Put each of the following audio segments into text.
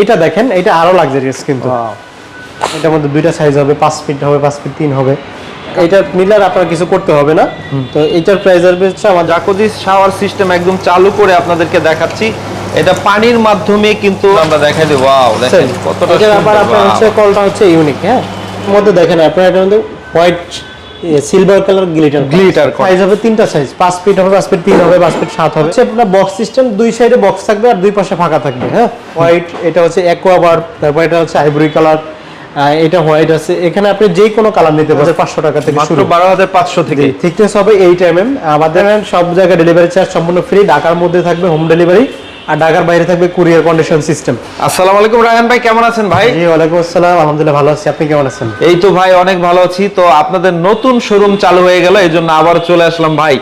এটা দেখেন এটা আরও লাক্সারিয়াস কিন্তু। এটার মধ্যে দুইটা সাইজ হবে পাঁচ ফিট হবে পাঁচ ফিট তিন হবে। এটা নিলে আর আপনার কিছু করতে হবে না। তো এটার প্রাইস আসবে হচ্ছে আমাদের জাকুজি শাওয়ার সিস্টেম একদম চালু করে আপনাদেরকে দেখাচ্ছি। এটা পানির মাধ্যমে কিন্তু আমরা দেখাই দিই ওয়াও দেখেন কতটা আবার আপনার হচ্ছে কলটা হচ্ছে ইউনিক হ্যাঁ? মধ্যে দেখেন আপনার এটার মধ্যে হোয়াইট সিলভার কালার গ্লিটার করা। সাইজ হবে তিনটা সাইজ পাঁচ ফিট হবে পাঁচ ফিট তিন হবে পাঁচ ফিট সাত হবে। আপনার বক্স সিস্টেম দুই সাইডে বক্স থাকবে আর দুই পাশে ফাঁকা থাকবে হ্যাঁ? হোয়াইট এটা হচ্ছে অ্যাকোয়াবার তারপর এটা হচ্ছে আইভরি কালার এটা হোয়াইট আছে। এখানে আপনি যে কোনো কালার নিতে পারবেন পাঁচশো টাকা থেকে শুরু। বারো হাজার পাঁচশো থেকে। থিকনেস হবে এইট এম এম আমাদের সব জায়গায় ডেলিভারি চার্জ সম্পূর্ণ ফ্রি ঢাকার মধ্যে থাকবে হোম ডেলিভারি আর ঢাকার বাইরে থাকবে কুরিয়ার কন্ডিশন সিস্টেম। আসসালামু আলাইকুম রায়হান ভাই কেমন আছেন ভাই? জি ওয়ালাইকুম আসসালাম আলহামদুলিল্লাহ ভালো আছি। আপনি কেমন আছেন? এই তো ভাই অনেক ভালো আছি। তো আপনাদের নতুন শোরুম চালু হয়ে গেল এই জন্য আবার চলে আসলাম ভাই।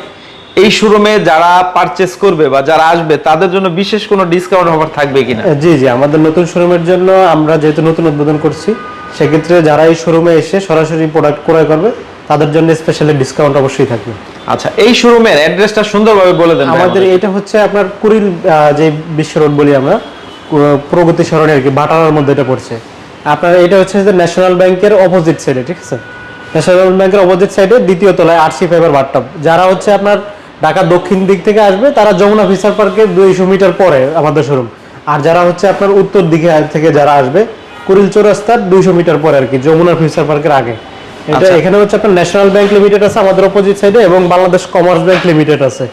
এই শোরুমে যারা পারচেস করবে বা যারা আসবে তাদের জন্য বিশেষ কোনো ডিসকাউন্ট অফার থাকবে কিনা? জি জি আমাদের নতুন শোরুমের জন্য আমরা যেহেতু নতুন উদ্বোধন করছি সেক্ষেত্রে যারা এই শোরুমে এসে সরাসরি প্রোডাক্ট ক্রয় করবে তাদের জন্য স্পেশালি ডিসকাউন্ট অবশ্যই থাকবে। আচ্ছা এই শোরুমের অ্যাড্রেসটা সুন্দরভাবে বলে দেন আমাদের এটা হচ্ছে আপনার কুড়িল যে বিশ্ব রোড বলি আমরা প্রগতি সরণি আর কি বাটারার মধ্যে এটা পড়ছে। আপনার এটা হচ্ছে যে ন্যাশনাল ব্যাংকের অপোজিট সাইডে ঠিক আছে? ন্যাশনাল ব্যাংকের অপোজিট সাইডে দ্বিতীয় তলায় আরসি ফাইবার বাট্টাপ যারা হচ্ছে আপনার ঢাকা দক্ষিণ দিক থেকে আসবে তারা যমুনা ফিসার পার্কের দুইশো মিটার পরে আমাদের শোরুম আর যারা হচ্ছে আপনার উত্তর দিকে থেকে যারা আসবে কুড়িল চৌরাস্তার দুইশো মিটার পরে আর কি যমুনা ফিসার পার্কের আগে। এটা আচ্ছা। এখানে হচ্ছে আপনার ন্যাশনাল ব্যাংক লিমিটেড আছে আমাদের অপোজিট সাইডে এবং বাংলাদেশ কমার্স ব্যাংক লিমিটেড আছে।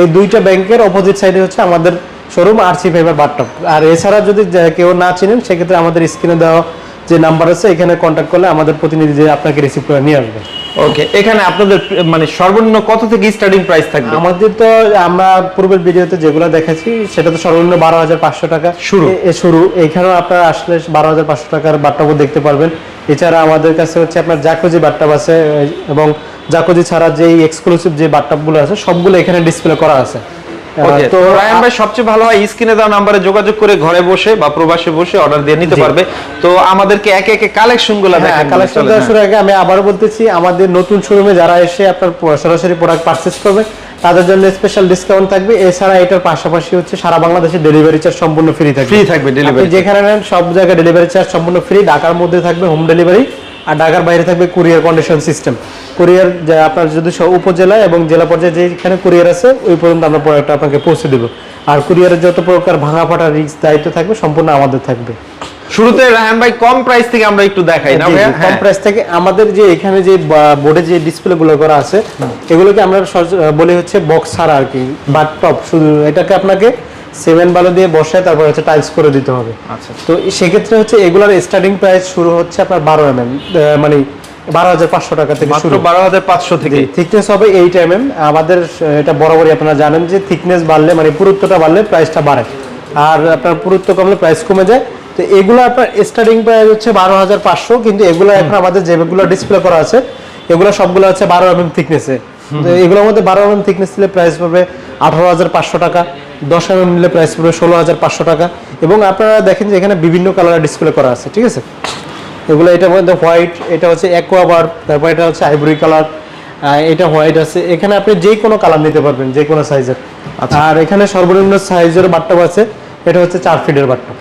এই দুইটা ব্যাংকের অপোজিট সাইডে হচ্ছে আমাদের শোরুম আরসি ফাইবার বাট্টপ আর এছাড়া যদি কেউ না চিনেন সেক্ষেত্রে আমাদের স্ক্রিনে দেওয়া যে নাম্বার আছে এখানে কন্ট্যাক্ট করলে আমাদের প্রতিনিধি যে আপনাকে রিসিভ করে নিয়ে আসবে। ওকে এখানে আপনাদের মানে সর্বনিম্ন কত থেকে স্টার্টিং প্রাইস থাকবে? আমাদের তো আমরা পূর্বের ভিডিওতে যেগুলো দেখেছি সেটা তো সর্বনিম্ন বারো হাজার পাঁচশো টাকা। শুরু। শুরু। এখানেও আপনারা আসলে বারো হাজার পাঁচশো টাকার বাট্টাবও দেখতে পারবেন। এছাড়া আমাদের কাছে হচ্ছে আপনার জাকোজি বাট্টাব আছে এবং জাকোজি ছাড়া যেই এক্সক্লুসিভ যে বাট্টাবগুলো আছে সবগুলো এখানে ডিসপ্লে করা আছে। তো তো রায়ান ভাই সবচেয়ে ভালো হয় স্ক্রিনে দেওয়া নাম্বারে যোগাযোগ করে ঘরে বসে বা প্রবাসে বসে অর্ডার দিয়ে নিতে পারবে। তো আমাদেরকে একে একে কালেকশন হ্যাঁ দেখেন। কালেকশন চলেন, দেওয়ার। আগে আমি আবার বলতেছি আমাদের নতুন শোরুমে যারা এসে আপনার সরাসরি প্রোডাক্ট পারচেস করবে তাদের জন্য স্পেশাল ডিসকাউন্ট থাকবে। এছাড়া এটার পাশাপাশি হচ্ছে সারা বাংলাদেশে ডেলিভারি চার্জ সম্পূর্ণ ফ্রি থাকবে। ফ্রি থাকবে ডেলিভারি যেখানে নেন সব জায়গায় ডেলিভারি চার্জ সম্পূর্ণ ফ্রি ঢাকার মধ্যে থাকবে হোম ডেলিভারি আর ঢাকার বাইরে থাকবে কুরিয়ার কন্ডিশন সিস্টেম কুরিয়ার আপনার যদি সব উপজেলা এবং জেলা পর্যায়ে যেখানে কুরিয়ার আছে ওই পর্যন্ত আমরা প্রোডাক্ট আপনাকে পৌঁছে দেবো। আর কুরিয়ারের যত প্রকার ভাঙা ফাটা রিস্ক দায়িত্ব থাকবে সম্পূর্ণ আমাদের থাকবে। শুরুতে রায়হান ভাই কম প্রাইস থেকে আমরা একটু দেখাই না কম হ্যাঁ। প্রাইস থেকে আমাদের যে এখানে যে বোর্ডে যে ডিসপ্লে গুলো করা আছে এগুলোকে আমরা বলি হচ্ছে বক্স ছাড়া আর কি বাট টপ শুধু এটাকে আপনাকে সেভেন বালো দিয়ে বসায় তারপর হচ্ছে টাইলস করে দিতে হবে। আচ্ছা তো সেক্ষেত্রে হচ্ছে এগুলার স্টার্টিং প্রাইস শুরু হচ্ছে আপনার বারো এম এম মানে বারো হাজার পাঁচশো টাকা থেকে শুরু। বারো হাজার পাঁচশো থেকে থিকনেস হবে এইট এম এম আমাদের এটা বরাবরই আপনারা জানেন যে থিকনেস বাড়লে মানে পুরুত্বটা বাড়লে প্রাইসটা বাড়ে। আর আপনার পুরুত্ব কমলে প্রাইস কমে যায়। তো এগুলো আপনার স্টার্টিং প্রাইস হচ্ছে বারো হাজার পাঁচশো কিন্তু এগুলো এখন আমাদের যেগুলো ডিসপ্লে করা আছে এগুলো সবগুলো হচ্ছে বারো এম এম থিকনেসে এগুলোর মধ্যে বারো এম থিকনেস নিলে প্রাইস পাবে আঠারো হাজার পাঁচশো টাকা দশ এম নিলে প্রাইস পাবে ষোলো হাজার পাঁচশো টাকা। এবং আপনারা দেখেন যে এখানে বিভিন্ন কালারের ডিসপ্লে করা আছে ঠিক আছে? এগুলো এটার মধ্যে হোয়াইট এটা হচ্ছে অ্যাকোয়াবার তারপর এটা হচ্ছে আইভরি কালার এটা হোয়াইট আছে। এখানে আপনি যে কোনো কালার নিতে পারবেন যে কোনো সাইজের আর এখানে সর্বনিম্ন সাইজের বাট্টাপ আছে। এটা হচ্ছে চার ফিটের বাট্টাপ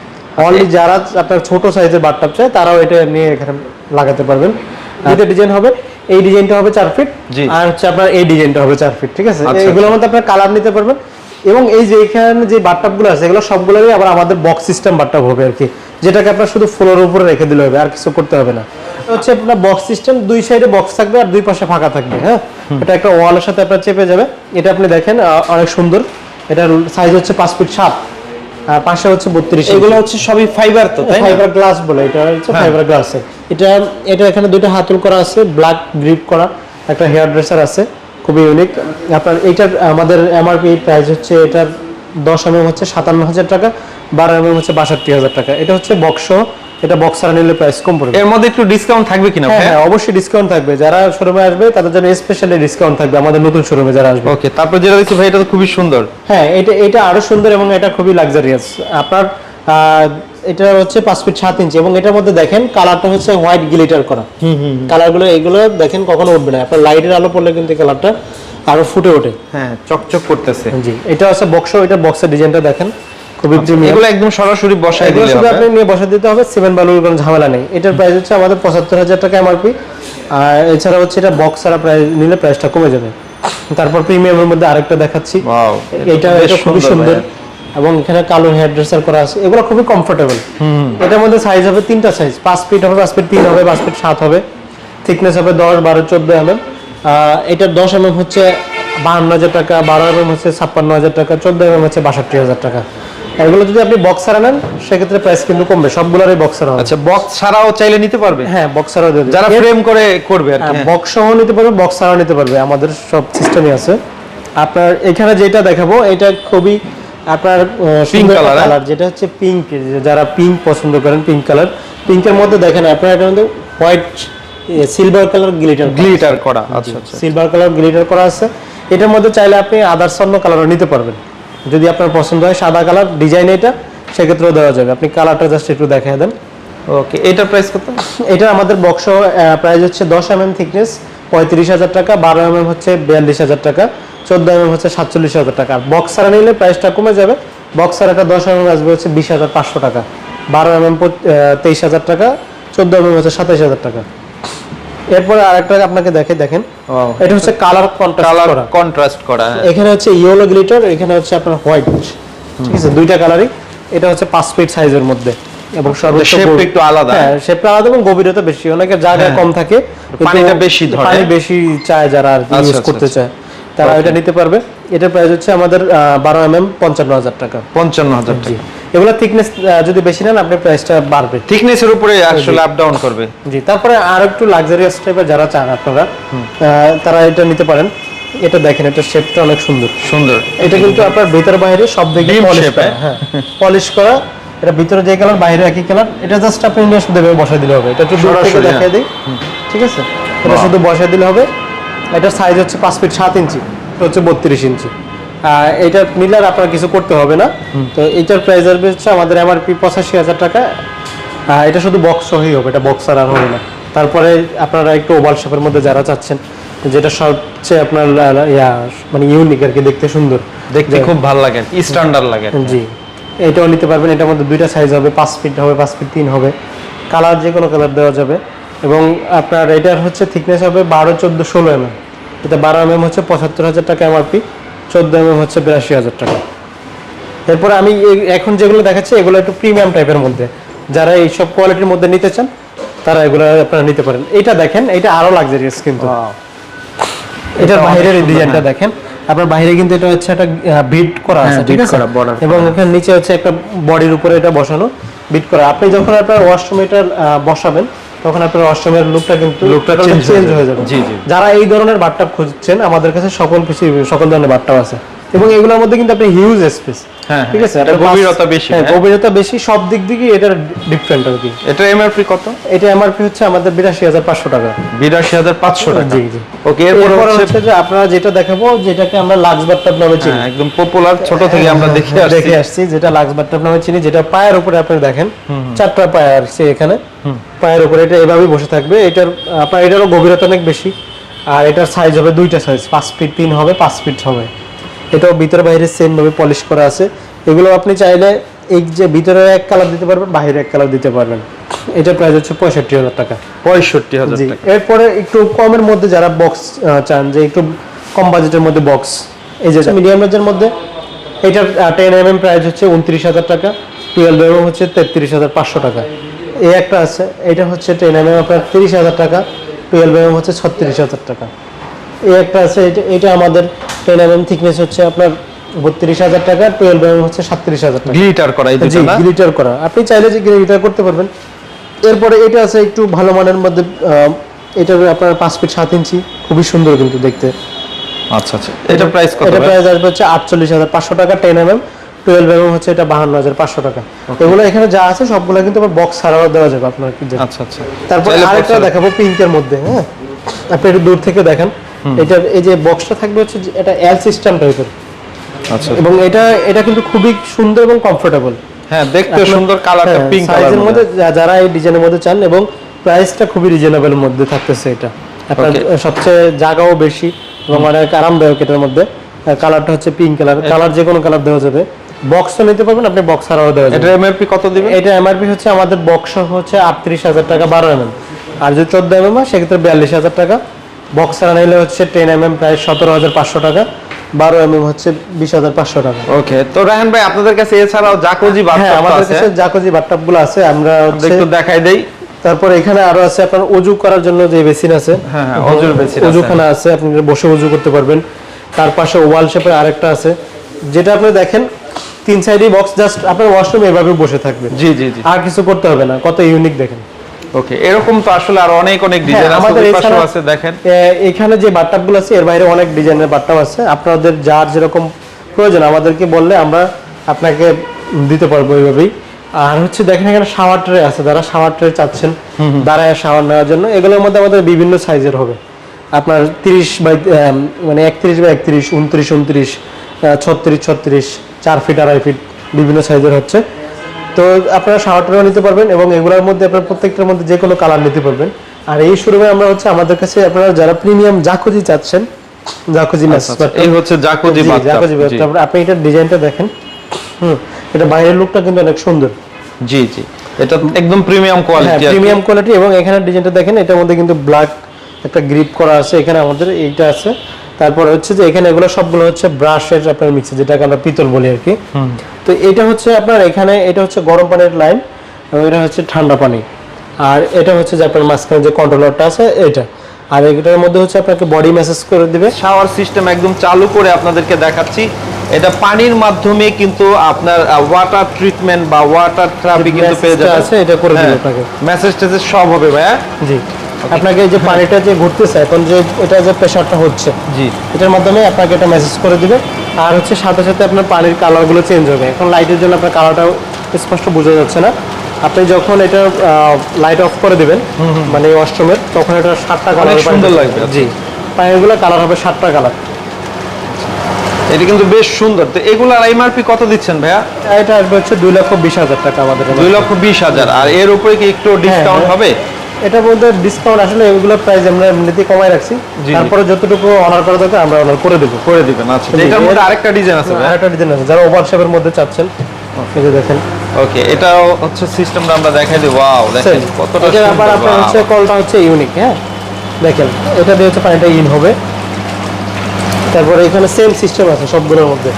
অনলি যারা আপনার ছোট সাইজের বাট্টাপ চায় তারাও এটা নিয়ে এখানে লাগাতে পারবেন। দুইটা ডিজাইন হবে। এই ডিজাইনটা হবে চার ফিট আর হচ্ছে আপনার এই ডিজাইনটা হবে চার ফিট ঠিক আছে? আচ্ছা, এগুলোর মধ্যে আপনার কালার নিতে পারবেন এবং এই যে এখানে যে বাট্টাপগুলো আছে এগুলো সবগুলোরই আবার আমাদের বক্স সিস্টেম বাট্টাপ হবে আর কি যেটাকে আপনার শুধু ফ্লোর উপরে রেখে দিলে হবে আর কিছু করতে হবে না। এটা হচ্ছে আপনার বক্স সিস্টেম দুই সাইডে বক্স থাকবে আর দুই পাশে ফাঁকা থাকবে হ্যাঁ? এটা একটা ওয়ালের সাথে আপনার চেপে যাবে। এটা আপনি দেখেন অনেক সুন্দর। এটার সাইজ হচ্ছে পাঁচ ফিট সাত। পাশে হচ্ছে বত্রিশ এগুলো হচ্ছে সবই ফাইবার তো ফাইবার গ্লাস বলে এটা হচ্ছে হ্যাঁ। ফাইবার গ্লাস এটা এটা এখানে দুইটা হাতল করা আছে ব্ল্যাক গ্রিপ করা একটা হেয়ার ড্রেসার আছে খুবই ইউনিক আপনার এইটার আমাদের এমআরপি প্রাইস হচ্ছে এটার দশ এমএম হচ্ছে সাতান্ন হাজার টাকা বারো এমএম হচ্ছে বাষট্টি হাজার টাকা। এটা হচ্ছে বক্স এটা বক্স ছাড়া নিলে প্রাইস কম পড়বে। এর মধ্যে একটু ডিসকাউন্ট থাকবে কিনা হ্যাঁ হ্যাঁ অবশ্যই ডিসকাউন্ট থাকবে। যারা শোরুমে আসবে তাদের জন্য স্পেশালি ডিসকাউন্ট থাকবে আমাদের নতুন শোরুমে যারা আসবে। ওকে তারপর যেটা দেখছি ভাই এটা তো খুবই সুন্দর। হ্যাঁ এটা এটা আরও সুন্দর এবং এটা খুবই লাক্সারিয়াস আপনার এটা হচ্ছে পাঁচ ফিট সাত ইঞ্চি এবং এটার মধ্যে দেখেন কালারটা হচ্ছে হোয়াইট গ্লিটার করা। কালারগুলো এগুলো দেখেন কখনো উঠবে না। আপনার লাইটের আলো পড়লে কিন্তু কালারটা আরও ফুটে ওঠে। হ্যাঁ চকচক করতেছে। জি এটা হচ্ছে বক্স এটা বক্সের ডিজাইনটা দেখেন। খুবই প্রিমিয়াম এগুলো একদম সরাসরি বসাই দিলে হবে। আপনি নিয়ে বসে দিতে হবে সিমেন্ট বালুর কোনো ঝামেলা নেই। এটার প্রাইস হচ্ছে আমাদের পঁচাত্তর হাজার টাকা এমআরপি আর এছাড়া হচ্ছে এটা বক্স ছাড়া প্রাইস নিলে প্রাইসটা কমে যাবে। তারপর প্রিমিয়ামের মধ্যে আরেকটা দেখাচ্ছি। এটা এটা খুবই সুন্দর সুন্দর। এবং এখানে কালো হেয়ার ড্রেসার করা আছে। এগুলো খুবই কমফোর্টেবল এটার মধ্যে সাইজ হবে তিনটা সাইজ পাঁচ ফিট হবে পাঁচ ফিট তিন হবে পাঁচ ফিট সাত হবে। থিকনেস হবে দশ বারো চোদ্দ এম এম এটার দশ এম হচ্ছে বাহান্ন হাজার টাকা বারো এম হচ্ছে ছাপ্পান্ন হাজার টাকা চোদ্দ হচ্ছে বাষট্টি হাজার টাকা। এগুলো যদি আপনি বক্সার আনেন সেক্ষেত্রে প্রাইস কিন্তু কমবে। সবগুলোরই বক্সার হবে। আচ্ছা বক্স ছাড়াও চাইলে নিতে পারবে? হ্যাঁ বক্সারও দিয়ে দেবে। যারা ফ্রেম করে করবে আর কি। হ্যাঁ, হ্যাঁ। বক্স সহ নিতে পারবে বক্স ছাড়াও নিতে পারবে। আমাদের সব সিস্টেমই আছে। আপনার এখানে যেটা দেখাবো এটা খুবই আপনার পিঙ্ক হ্যাঁ? কালার যেটা হচ্ছে পিঙ্ক যারা পিঙ্ক পছন্দ করেন পিঙ্ক কালার পিঙ্কের মধ্যে দেখেন আপনার এটা মধ্যে white silver colour glitter glitter করা আচ্ছা আচ্ছা। সিলভার কালার গ্লিটার করা আছে। এটার মধ্যে চাইলে আপনি আদার্স অন্য কালারও নিতে পারবেন। যদি আপনার পছন্দ হয় সাদা কালার ডিজাইন এটা সেক্ষেত্রেও দেওয়া যাবে। আপনি কালারটা জাস্ট একটু দেখায় দেন। ওকে এটার প্রাইস কত? এটা আমাদের বক্স প্রাইস হচ্ছে দশ এম এম থিকনেস পঁয়ত্রিশ হাজার টাকা বারো এম এম হচ্ছে বিয়াল্লিশ হাজার টাকা চোদ্দ এম এম হচ্ছে সাতচল্লিশ হাজার টাকা। আর বক্সার নিলে প্রাইসটা কমে যাবে। বক্সার একটা দশ এম এম আসবে হচ্ছে বিশ হাজার পাঁচশো টাকা। বারো এম এম তেইশ হাজার টাকা চোদ্দ এম এম হচ্ছে সাতাইশ হাজার টাকা। এরপরে আরেকটা আপনাকে দেখে দেখেন। এটা হচ্ছে কালার কন্ট্রাস্ট কালার করা। কন্ট্রাস্ট করা হ্যাঁ। এখানে হচ্ছে ইয়েলো গ্লিটার এখানে হচ্ছে আপনার হোয়াইট ঠিক আছে দুইটা কালারই এটা হচ্ছে পাঁচ ফিট সাইজের মধ্যে। এবং সর্বোচ্চ shape টা গভীর- একটু আলাদা। হ্যাঁ শেপটা আলাদা এবং গভীরতা বেশি। অনেকের জায়গা হ্যাঁ। কম থাকে পানিটা বেশি ধরে। পানি বেশি চায় যারা আর আচ্ছা, ইউজ আচ্ছা, করতে আচ্ছা। চায়। তারা এটা নিতে পারবে। এটার প্রাইস হচ্ছে আমাদের বারো এম এম পঞ্চান্ন হাজার টাকা। পঞ্চান্ন হাজার জি। টাকা। এগুলো থিকনেস যদি বেশি নেন আপনার প্রাইসটা বাড়বে। থিকনেসের উপরে আসলে আপ ডাউন করবে। জি তারপরে আর একটু লাক্সারিয়াস টাইপের যারা চান আপনারা তারা এটা নিতে পারেন। এটা দেখেন এটা শেপটা অনেক সুন্দর। সুন্দর। এটা কিন্তু আপনার ভিতর বাইরে সব দিকে পলিশ করা হ্যাঁ। পলিশ করা এটা ভিতরে যে কালার বাইরে একই কালার এটা জাস্ট আপনি নিয়ে শুধু বসাই দিলে হবে। এটা একটু দূর থেকে সরাসরি, দেখাই দিই ঠিক আছে? এটা শুধু বসাই দিলে হবে। এটার সাইজ হচ্ছে পাঁচ ফিট সাত ইঞ্চি এটা হচ্ছে বত্রিশ ইঞ্চি এটা নিলে আর আপনার কিছু করতে হবে না। তো এটার প্রাইস আসবে হচ্ছে আমাদের এমআরপি পঁচাশি হাজার টাকা। এটা শুধু বক্স সহই হবে এটা বক্স আর হবে না। তারপরে আপনারা একটু ওভাল শেপের মধ্যে যারা চাচ্ছেন যেটা সবচেয়ে আপনার ইয়া মানে ইউনিক আর কি দেখতে সুন্দর। দেখতে খুব ভালো লাগে স্ট্যান্ডার্ড লাগে। জি এটাও নিতে পারবেন এটার মধ্যে দুইটা সাইজ হবে পাঁচ ফিট হবে পাঁচ ফিট তিন হবে। কালার যে কোনো কালার দেওয়া যাবে। এবং আপনার এটার হচ্ছে থিকনেস হবে বারো চোদ্দ ষোলো এম এম এটা বারো এম এম হচ্ছে পঁচাত্তর হাজার টাকা এমআরপি চোদ্দ এম এম হচ্ছে বিরাশি হাজার টাকা। এরপরে আমি এখন যেগুলো দেখাচ্ছি এগুলো একটু প্রিমিয়াম টাইপের মধ্যে। যারা এইসব কোয়ালিটির মধ্যে নিতে চান তারা এগুলো আপনারা নিতে পারেন। এটা দেখেন এটা আরও লাক্সারিয়াস কিন্তু। এটার বাইরের ডিজাইনটা দেখেন। আপনার বাইরে কিন্তু এটা হচ্ছে একটা বিট করা আছে হ্যাঁ, ঠিক আছে? করা, border এবং এখানে নিচে হচ্ছে একটা বডির উপরে এটা বসানো বিট করা। আপনি যখন আপনার ওয়াশরুমে এটা বসাবেন তখন আপনার অষ্টমের লুকটা কিন্তু হয়ে চেঞ্জ হয়ে যাবে। জি, জি। যারা এই ধরনের বাটটাপ খুঁজছেন আমাদের কাছে সকল কিছু সকল ধরনের বাটটাপ আছে। এবং এগুলোর মধ্যে কিন্তু আপনি হিউজ স্পেস হ্যাঁ, ঠিক আছে? এটা গভীরতা বেশি, হ্যাঁ হ্যাঁ। গভীরতা বেশি সব দিক থেকে এটার ডিফারেন্ট আর কি। এটা এমআরপি কত? এটা এমআরপি হচ্ছে আমাদের বিরাশি হাজার পাঁচশো টাকা। বিরাশি হাজার পাঁচশো টাকা। জি জি। ওকে এরপর হচ্ছে যে আপনারা যেটা দেখাবো যেটাকে আমরা লাক্স বাট্টাপ নামে চিনি। হ্যাঁ, একদম পপুলার ছোট থেকে আমরা দেখে আসছি। দেখে আসছি যেটা লাক্স বাট্টাপ নামে চিনি যেটা পায়ের উপরে আপনি দেখেন চারটা পায়ে আসছে এখানে। পায়ের উপরে এটা এভাবেই বসে থাকবে। এটার আপনার এটারও গভীরতা অনেক বেশি। আর এটার সাইজ হবে দুইটা সাইজ পাঁচ ফিট তিন হবে পাঁচ ফিট হবে। এটাও ভিতরে বাইরে সেম ভাবে পলিশ করা আছে। এগুলো আপনি চাইলে এই যে ভিতরে এক কালার দিতে পারবেন বাইরে এক কালার দিতে পারবেন। এটা প্রাইস হচ্ছে পঁয়ষট্টি হাজার টাকা। পঁয়ষট্টি হাজার এরপরে একটু কমের মধ্যে যারা বক্স চান যে একটু কম বাজেটের মধ্যে বক্স এই যে মিডিয়াম রেঞ্জের মধ্যে এটার টেন এম এম প্রাইস হচ্ছে উনত্রিশ হাজার টাকা টুয়েলভ এম এম হচ্ছে তেত্রিশ হাজার পাঁচশো টাকা। এই একটা আছে এটা হচ্ছে টেন এম এম আপনার তিরিশ হাজার টাকা টুয়েলভ এম এম হচ্ছে ছত্রিশ হাজার টাকা। এই একটা আছে এটা এটা আমাদের টেন এম এম থিকনেস হচ্ছে আপনার বত্রিশ হাজার টাকা টুয়েলভ এম হচ্ছে সাতত্রিশ হাজার টাকা। গ্লিটার করা জি গ্লিটার করা। আপনি চাইলে যে গ্লিটার করতে পারবেন। এরপরে এটা আছে একটু ভালো মানের মধ্যে এটার আপনার পাঁচ ফিট সাত ইঞ্চি খুবই সুন্দর কিন্তু দেখতে। আচ্ছা আচ্ছা। এটা প্রাইস কত এটা প্রাইস আসবে হচ্ছে আটচল্লিশ হাজার পাঁচশো টাকা ten M M twelve M M হচ্ছে এটা বাহান্ন হাজার পাঁচশো টাকা। এগুলো এখানে যা আছে সবগুলো কিন্তু আবার বক্স ছাড়াও দেওয়া যাবে আপনার আচ্ছা আচ্ছা। তারপর আরেকটা দেখাবো পিঙ্কের মধ্যে হ্যাঁ? আপনি একটু দূর থেকে দেখেন। এটা এই যে বক্সটা থাকবে হচ্ছে এটা এল সিস্টেম টাইপের আচ্ছা। এবং এটা এটা কিন্তু খুবই সুন্দর এবং কমফোর্টেবল হ্যাঁ দেখতে সুন্দর কালারটা পিঙ্ক হ্যাঁ, মধ্যে যারা এই ডিজাইনের মধ্যে চান এবং প্রাইসটা খুবই রিজনেবল মধ্যে থাকতেছে এটা। আপনার সবচেয়ে জায়গাও বেশি এবং অনেক আরামদায়ক এটার মধ্যে। কালারটা হচ্ছে পিঙ্ক কালার কালার যে কোনো কালার দেওয়া যাবে। বক্সও নিতে পারবেন আপনি বক্স ছাড়াও দেওয়া যাবে। এটা এমআরপি কত দিবেন এটা এমআরপি হচ্ছে আমাদের বক্স হচ্ছে আটত্রিশ হাজার টাকা বারো এমএম আর যদি চোদ্দ এমএম হয় সেক্ষেত্রে বিয়াল্লিশ হাজার টাকা। বক্স ছাড়া নিলে হচ্ছে টেন এমএম প্রায় সতেরো হাজার পাঁচশো টাকা বারো এমএম হচ্ছে বিশ হাজার পাঁচশো টাকা। ওকে তো রায়হান ভাই আপনাদের কাছে এছাড়াও জাকোজি হ্যাঁ আমাদের কাছে জাকোজি বাথটাবগুলো আছে আমরা একটু দেখাই দেই। তারপর এখানে আরও আছে আপনার অজু করার জন্য যে বেসিন আছে হ্যাঁ, হ্যাঁ, অজুর বেসিন অজুখানা আছে আপনি বসে অজু করতে পারবেন। তার পাশে ওয়াল শেপের আরেকটা আছে যেটা আপনি দেখেন তিন সাইডে বক্স জাস্ট আপনার ওয়াশরুম এভাবে বসে থাকবে। জি জি জি। আর কিছু করতে হবে না কত ইউনিক দেখেন। ওকে এরকম তো আসলে আর অনেক অনেক ডিজাইন আছে। দেখেন। এখানে যে বাথটাবগুলো আছে এর বাইরে অনেক ডিজাইনের বাথটাব আছে। আপনাদের যার যেরকম প্রয়োজন আমাদেরকে বললে আমরা আপনাকে দিতে পারব এইভাবেই। আর হচ্ছে দেখেন এখানে শাওয়ার ট্রে আছে যারা শাওয়ার ট্রে চাচ্ছেন দাঁড়ায় শাওয়ার নেওয়ার জন্য এগুলোর মধ্যে আমাদের বিভিন্ন সাইজের হবে। আপনার তিরিশ বাই মানে একত্রিশ বাই একত্রিশ উনত্রিশ উনত্রিশ ছত্রিশ ছত্রিশ চার ফিট আড়াই ফিট বিভিন্ন সাইজের হচ্ছে। তো আপনারা শাওয়ার নিতে পারবেন এবং এগুলোর মধ্যে আপনারা প্রত্যেকটার মধ্যে যে কোনো কালার নিতে পারবেন। আর এই শোরুমে আমরা হচ্ছে আমাদের কাছে আপনারা যারা প্রিমিয়াম জাকুজি চাচ্ছেন জাকুজি ম্যাচ আচ্ছা, এই হচ্ছে জাকোজি জাকুজি। তারপরে আপনি এটার ডিজাইনটা দেখেন। হুম এটা বাইরের লুকটা কিন্তু অনেক সুন্দর। জি জি। এটা একদম প্রিমিয়াম কোয়ালিটি প্রিমিয়াম কোয়ালিটি এবং এখানে ডিজাইনটা দেখেন এটার মধ্যে কিন্তু ব্ল্যাক একটা গ্রিপ করা আছে। এখানে আমাদের এইটা আছে। তারপর হচ্ছে যে এখানে এগুলো সবগুলো হচ্ছে ব্রাশের আপনার মিক্সে যেটাকে আমরা পিতল বলি আর কি। তো এটা হচ্ছে আপনার এখানে এটা হচ্ছে গরম পানির লাইন এবং এটা হচ্ছে ঠান্ডা পানি। আর এটা হচ্ছে যে আপনার মাঝখানে যে কন্ট্রোলারটা আছে এটা। আর এটার মধ্যে হচ্ছে আপনাকে বডি ম্যাসেজ করে দিবে। শাওয়ার সিস্টেম একদম চালু করে আপনাদেরকে দেখাচ্ছি। এটা পানির মাধ্যমে কিন্তু আপনার ওয়াটার ট্রিটমেন্ট বা ওয়াটার থেরাপি কিন্তু পেয়ে আছে, এটা করে দিবে হ্যাঁ, আপনাকে। মেসেজ টেসেজ সব হবে ভাইয়া। জি। আপনাকে যে পানিটা যে ঘুরতেছে এখন যে এটা যে প্রেশারটা হচ্ছে জি। এটার মাধ্যমে আপনাকে এটা মেসেজ করে দিবে। আর হচ্ছে সাথে সাথে আপনার পানির কালারগুলো চেঞ্জ হবে। এখন লাইটের জন্য আপনার কালারটাও স্পষ্ট বোঝা যাচ্ছে না। আপনি যখন এটা লাইট অফ করে দিবেন মানে ওয়াশরুমের তখন এটা সাতটা কালার সুন্দর লাগবে, আচ্ছা। জি। পানিগুলো কালার হবে সাতটা কালার এটা কিন্তু বেশ সুন্দর। তো এগুলার এমআরপি কত দিচ্ছেন ভাইয়া? এটা আসবে হচ্ছে দুই লক্ষ বিশ হাজার টাকা আমাদের দুই লক্ষ বিশ হাজার। আর এর উপরে কি একটু ডিসকাউন্ট হ্যাঁ। হবে? এটার মধ্যে ডিসকাউন্ট আসলে এগুলো প্রাইস আমরা এমনিতেই কমাই রাখছি। তারপরে যতটুকু অনার করা দরকার আমরা অনার করে দেবো। করে দিবেন আচ্ছা। এটার মধ্যে আরেকটা ডিজাইন আছে আরেকটা ডিজাইন আছে যারা ওভার শেপের মধ্যে চাচ্ছেন এই দেখেন। ওকে এটাও হচ্ছে সিস্টেমটা আমরা দেখাই দিই। ওয়াও দেখেন কতটা এটার আবার আপনার হচ্ছে কলটা হচ্ছে ইউনিক হ্যাঁ? দেখেন এটা দিয়ে হচ্ছে পানিটা ইন হবে। তারপরে এখানে সেম সিস্টেম আছে সবগুলোর মধ্যে।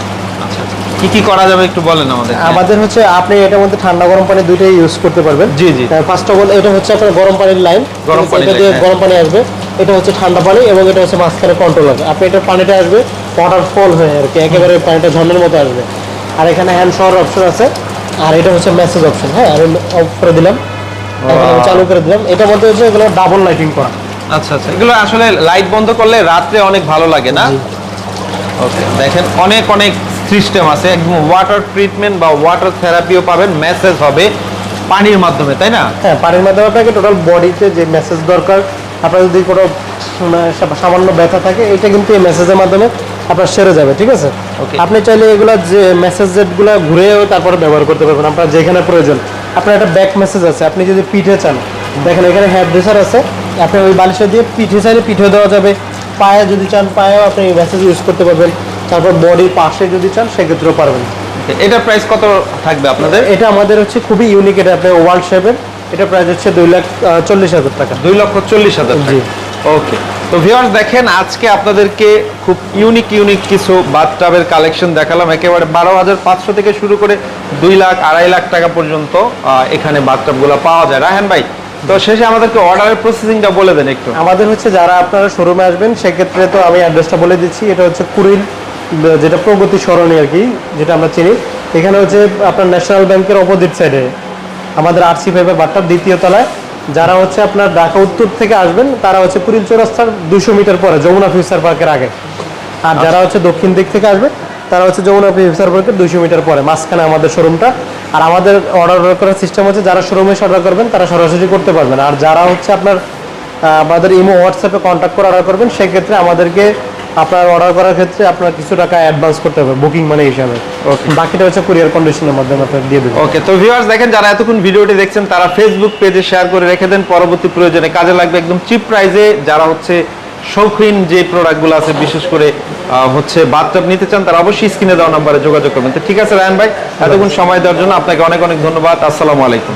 কি কি করা যাবে একটু বলেন আমাদের আমাদের হচ্ছে আপনি এটার মধ্যে ঠান্ডা গরম পানি দুইটাই ইউজ করতে পারবেন। জি, জি। ফার্স্ট অফ অল এটা হচ্ছে আপনার গরম পানির লাইন গরম এটা দিয়ে গরম পানি আসবে। এটা হচ্ছে ঠান্ডা পানি এবং এটা হচ্ছে মাঝখানে কন্ট্রোল হবে। আপনি এটা পানিটা আসবে ওয়াটারফল হয়ে আর কি একেবারে পানিটা ঝর্ণার মতো আসবে। আর এখানে হ্যান্ড শাওয়ার অপশন আছে। আর এটা হচ্ছে মেসেজ অপশন হ্যাঁ আমি অফ করে দিলাম. চালু করে দিলাম। এটার মধ্যে হচ্ছে এগুলো ডাবল লাইটিং করা। আচ্ছা আচ্ছা। এগুলো আসলে লাইট বন্ধ করলে রাত্রে অনেক ভালো লাগে না? ওকে দেখেন অনেক অনেক সিস্টেম আছে একদম ওয়াটার ট্রিটমেন্ট বা ওয়াটার থেরাপিও পাবেন মেসেজ হবে পানির মাধ্যমে তাই না? হ্যাঁ পানির মাধ্যমে আপনাকে টোটাল বডিতে যে মেসেজ দরকার আপনার যদি কোনো মানে সামান্য ব্যথা থাকে এটা কিন্তু এই মেসেজের মাধ্যমে আপনার সেরে যাবে ঠিক আছে. আপনি চাইলে এগুলা যে মেসেজ জেটগুলো ঘুরেও তারপরে ব্যবহার করতে পারবেন আপনার যেখানে প্রয়োজন। আপনার একটা ব্যাক মেসেজ আছে আপনি যদি পিঠে চান দেখেন এখানে হেয়ার ড্রেসার আছে আপনি ওই বালিশটা দিয়ে পিঠে চাইলে পিঠে দেওয়া যাবে। পায়ে যদি চান পায়েও আপনি এই মেসেজ ইউজ করতে পারবেন। তারপর বডির পাশে যদি চান সেক্ষেত্রেও পারবেন। এটা প্রাইস কত থাকবে আপনাদের? এটা আমাদের হচ্ছে খুবই ইউনিক এটা আপনার ওয়ার্ল্ড শেপের এটা প্রাইস হচ্ছে দুই লাখ চল্লিশ হাজার টাকা। দুই লক্ষ চল্লিশ হাজার জি। ওকে তো ভিউয়ার্স দেখেন আজকে আপনাদেরকে খুব ইউনিক ইউনিক কিছু বাথটাবের কালেকশন দেখালাম। একেবারে বারো হাজার পাঁচশো থেকে শুরু করে দুই লাখ আড়াই লাখ টাকা পর্যন্ত এখানে বাথটাবগুলো পাওয়া যায়। রাহেন ভাই তো শেষে আমাদেরকে অর্ডারের প্রসেসিংটা বলে দেন একটু। আমাদের হচ্ছে যারা আপনারা শোরুমে আসবেন সেক্ষেত্রে তো আমি অ্যাড্রেসটা বলে দিচ্ছি। এটা হচ্ছে কুড়িল যেটা প্রগতি সরণি আর কি, যেটা আমরা চিনি। এখানে হচ্ছে আপনার ন্যাশনাল ব্যাংকের অপোজিট সাইডে আমাদের আরসি ফাইভের বাট্টার দ্বিতীয় তলায়। যারা হচ্ছে আপনার ঢাকা উত্তর থেকে আসবেন, তারা হচ্ছে কুড়িল চৌরাস্তার দুশো মিটার পরে, যমুনা ফিউচার পার্কের আগে। আর যারা হচ্ছে দক্ষিণ দিক থেকে আসবে, তারা হচ্ছে যমুনা ফিউচার পার্কের দুশো মিটার পরে, মাঝখানে আমাদের শোরুমটা আর আমাদের অর্ডার করার সিস্টেম হচ্ছে, যারা শোরুমে অর্ডার করবেন, তারা সরাসরি করতে পারবেন। আর যারা হচ্ছে আপনার আমাদের ইমো হোয়াটসঅ্যাপে কন্ট্যাক্ট করে অর্ডার করবেন, সেক্ষেত্রে আমাদেরকে আপনার অর্ডার করার ক্ষেত্রে আপনার কিছু টাকা অ্যাডভান্স করতে হবে বুকিং মানে হিসাবে. বাকিটা হচ্ছে কুরিয়ার কন্ডিশনের মাধ্যমে আপনার দিয়ে দেবেন ওকে তো ভিউয়ার্স দেখেন যারা এতক্ষণ ভিডিওটি দেখছেন তারা ফেসবুক পেজে শেয়ার করে রেখে দেন পরবর্তী প্রয়োজনে কাজে লাগবে একদম চিপ প্রাইসে যারা হচ্ছে শৌখিন যে প্রোডাক্টগুলো আছে বিশেষ করে আহ, হচ্ছে বাথটাব নিতে চান তারা অবশ্যই স্ক্রিনে দেওয়া নাম্বারে যোগাযোগ করবেন। তো ঠিক আছে রায়ন ভাই এতক্ষণ সময় দেওয়ার জন্য আপনাকে অনেক অনেক ধন্যবাদ। আসসালামু আলাইকুম।